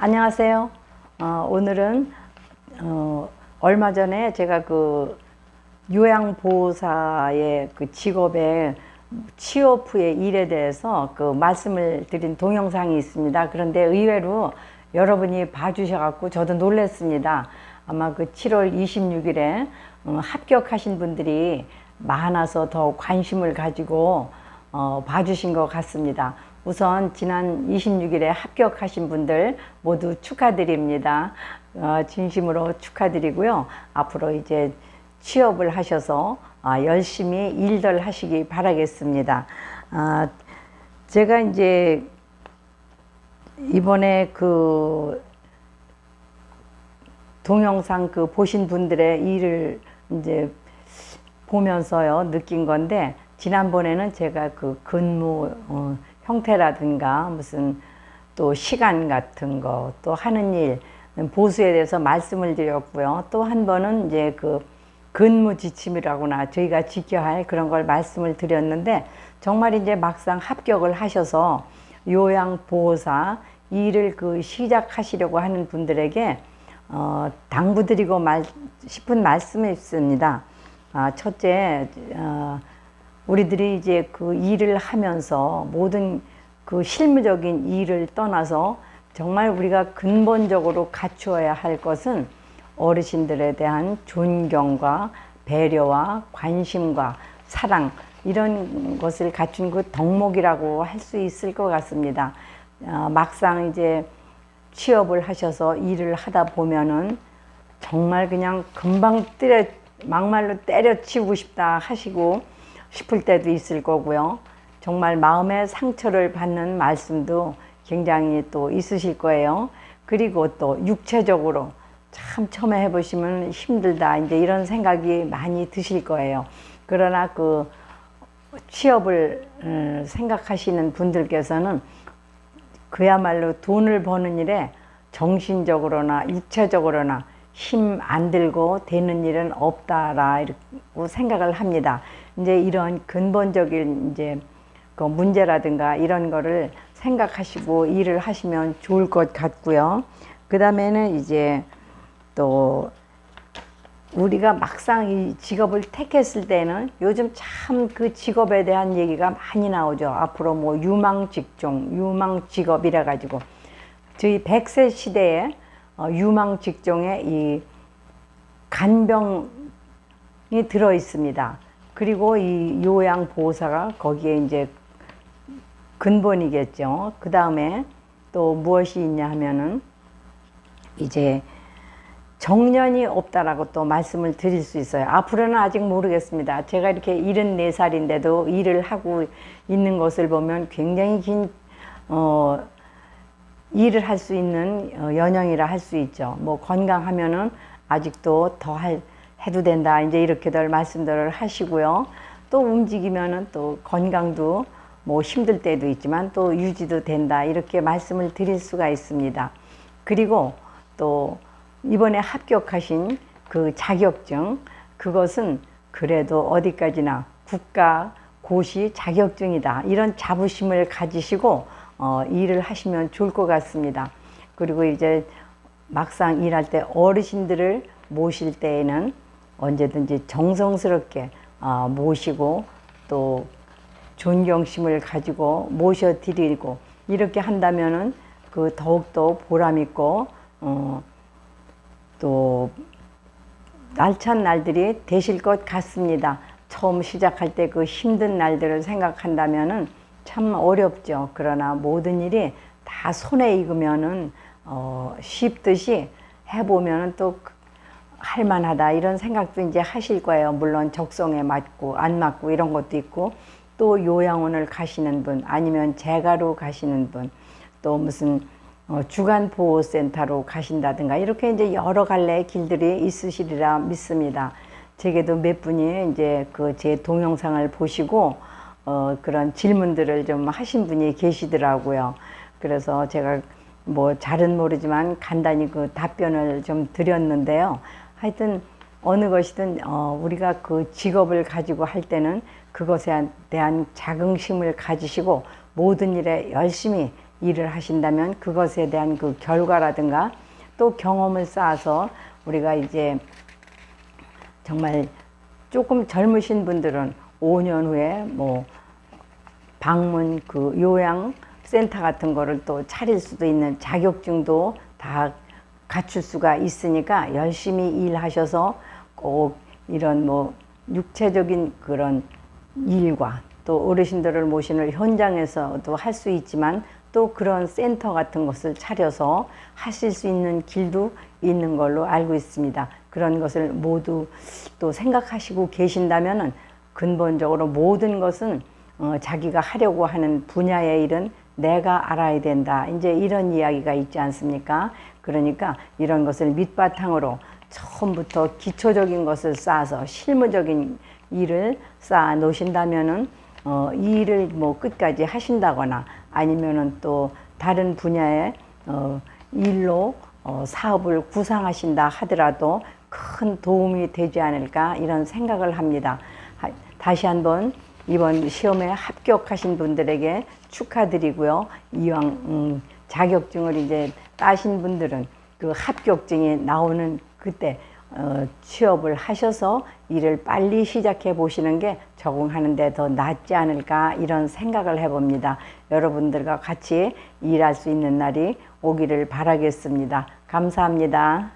안녕하세요. 어, 오늘은 어, 얼마 전에 제가 그 요양보호사의 그 직업의 취업 후의 일에 대해서 그 말씀을 드린 동영상이 있습니다. 그런데 의외로 여러분이 봐주셔갖고 저도 놀랐습니다. 아마 그 7월 26일에 어, 합격하신 분들이 많아서 더 관심을 가지고 어, 봐주신 것 같습니다. 우선 지난 26일에 합격하신 분들 모두 축하드립니다. 어, 진심으로 축하드리고요. 앞으로 이제 취업을 하셔서 아, 열심히 일들 하시기 바라겠습니다. 아, 제가 이제 이번에 그 동영상 그 보신 분들의 일을 이제 보면서요 느낀 건데 지난번에는 제가 그 근무 어, 형태라든가 무슨 또 시간 같은 거 또 하는 일 보수에 대해서 말씀을 드렸고요. 또 한 번은 이제 그 근무 지침이라거나 저희가 지켜야 할 그런 걸 말씀을 드렸는데 정말 이제 막상 합격을 하셔서 요양보호사 일을 그 시작하시려고 하는 분들에게 어, 당부드리고 말, 싶은 말씀이 있습니다. 아, 첫째, 어, 우리들이 이제 그 일을 하면서 모든 그 실무적인 일을 떠나서 정말 우리가 근본적으로 갖추어야 할 것은 어르신들에 대한 존경과 배려와 관심과 사랑 이런 것을 갖춘 그 덕목이라고 할 수 있을 것 같습니다. 어, 막상 이제 취업을 하셔서 일을 하다 보면은 정말 그냥 금방 때려 막말로 때려치우고 싶다 하시고 싶을 때도 있을 거고요. 정말 마음의 상처를 받는 말씀도 굉장히 또 있으실 거예요. 그리고 또 육체적으로 참 처음에 해보시면 힘들다 이제 이런 생각이 많이 드실 거예요. 그러나 그 취업을 음, 생각하시는 분들께서는 그야말로 돈을 버는 일에 정신적으로나 육체적으로나 힘 안 들고 되는 일은 없다라고 생각을 합니다. 이제 이런 근본적인 이제 그 문제라든가 이런 거를 생각하시고 일을 하시면 좋을 것 같고요. 그 다음에는 이제 또 우리가 막상 이 직업을 택했을 때는 요즘 참 그 직업에 대한 얘기가 많이 나오죠. 앞으로 뭐 유망 직종, 유망 직업이라 가지고 저희 100세 시대에 어, 유망 직종에 이 간병이 들어 있습니다. 그리고 이 요양 보호사가 거기에 이제 근본이겠죠. 그 다음에 또 무엇이 있냐 하면은 이제 정년이 없다라고 또 말씀을 드릴 수 있어요. 앞으로는 아직 모르겠습니다. 제가 이렇게 74살인데도 일을 하고 있는 것을 보면 굉장히 긴, 어, 일을 할 수 있는 어, 연령이라 할 수 있죠. 뭐 건강하면은 아직도 더 할, 해도 된다. 이제 이렇게들 말씀들을 하시고요. 또 움직이면은 또 건강도 뭐 힘들 때도 있지만 또 유지도 된다. 이렇게 말씀을 드릴 수가 있습니다. 그리고 또 이번에 합격하신 그 자격증 그것은 그래도 어디까지나 국가 고시 자격증이다. 이런 자부심을 가지시고 어, 일을 하시면 좋을 것 같습니다. 그리고 이제 막상 일할 때 어르신들을 모실 때에는 언제든지 정성스럽게 어, 모시고 또 존경심을 가지고 모셔드리고 이렇게 한다면은 그 더욱더 보람 있고 어, 또 날찬 날들이 되실 것 같습니다. 처음 시작할 때 그 힘든 날들을 생각한다면은 참 어렵죠. 그러나 모든 일이 다 손에 익으면은 어, 쉽듯이 해보면은 또 할만하다 이런 생각도 이제 하실 거예요. 물론 적성에 맞고 안 맞고 이런 것도 있고 또 요양원을 가시는 분 아니면 재가로 가시는 분 또 무슨 어, 주간 보호센터로 가신다든가 이렇게 이제 여러 갈래의 길들이 있으시리라 믿습니다. 제게도 몇 분이 이제 그 제 동영상을 보시고 어, 그런 질문들을 좀 하신 분이 계시더라고요. 그래서 제가 뭐 잘은 모르지만 간단히 그 답변을 좀 드렸는데요. 하여튼 어느 것이든 어, 우리가 그 직업을 가지고 할 때는 그것에 대한 자긍심을 가지시고 모든 일에 열심히 일을 하신다면 그것에 대한 그 결과라든가 또 경험을 쌓아서 우리가 이제 정말 조금 젊으신 분들은 5년 후에 뭐 방문 그 요양 센터 같은 거를 또 차릴 수도 있는 자격증도 다 갖출 수가 있으니까 열심히 일하셔서 꼭 이런 뭐 육체적인 그런 일과 또 어르신들을 모시는 현장에서도 할 수 있지만 또 그런 센터 같은 것을 차려서 하실 수 있는 길도 있는 걸로 알고 있습니다. 그런 것을 모두 또 생각하시고 계신다면은 근본적으로 모든 것은 어, 자기가 하려고 하는 분야의 일은 내가 알아야 된다. 이제 이런 이야기가 있지 않습니까? 그러니까 이런 것을 밑바탕으로 처음부터 기초적인 것을 쌓아서 실무적인 일을 쌓아 놓으신다면은 어, 이 일을 뭐 끝까지 하신다거나 아니면은 또 다른 분야의 어, 일로 어, 사업을 구상하신다 하더라도 큰 도움이 되지 않을까 이런 생각을 합니다. 하- 다시 한번 이번 시험에 합격하신 분들에게 축하드리고요. 이왕 음, 자격증을 이제 따신 분들은 그 합격증이 나오는 그때 어, 취업을 하셔서 일을 빨리 시작해 보시는 게 적응하는데 더 낫지 않을까 이런 생각을 해봅니다. 여러분들과 같이 일할 수 있는 날이 오기를 바라겠습니다. 감사합니다.